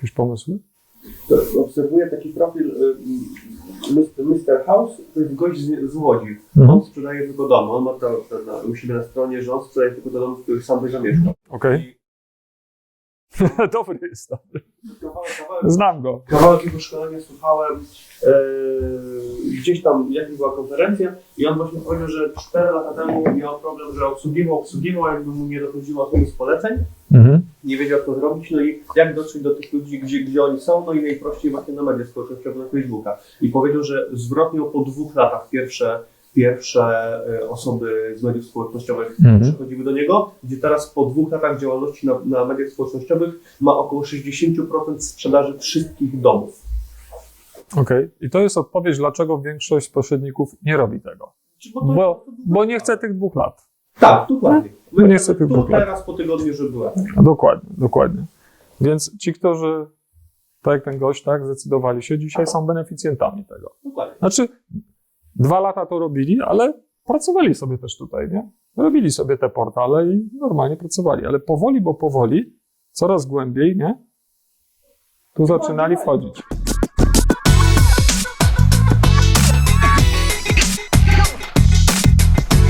Jakieś pomysły? Obserwuję taki profil y, Mr. House, to jest gość z, z Łodzi. Mhm. On sprzedaje tylko domy. On ma to, to na, u siebie na stronie, że on sprzedaje tylko te domy, w których sam by zamieszkał. Okej. Dobry jest. dobry. Kawałek, kawałek, Znam go. kawałek jego szkolenia słuchałem e, gdzieś tam, jakaś była konferencja i on właśnie powiedział, że 4 lata temu miał problem, że obsługiwał, obsługiwał, jakby mu nie dochodziło z poleceń, Mhm. nie wiedział to zrobić, no i jak dotrzeć do tych ludzi, gdzie, gdzie oni są, no i najprościej właśnie na media społecznościowe, na Facebooka. I powiedział, że zwrotnie po dwóch latach pierwsze, pierwsze e, osoby z mediów społecznościowych Mhm. przychodziły do niego, gdzie teraz po dwóch latach działalności na, na mediach społecznościowych ma około 60% sprzedaży wszystkich domów. Okej. I to jest odpowiedź, dlaczego większość pośredników nie robi tego. Czy to- Bo, bo nie chce tych dwóch lat. Tak, dokładnie. No nie chcę tych dwóch lat. teraz po tygodniu, żeby była. Dokładnie, dokładnie. Więc ci, którzy, tak jak ten gość, tak, zdecydowali się, dzisiaj są beneficjentami tego. Dokładnie. Znaczy, dwa lata to robili, ale pracowali sobie też tutaj, nie? Robili sobie te portale i normalnie pracowali, ale powoli, bo powoli, coraz głębiej, nie? Tu zaczynali wchodzić.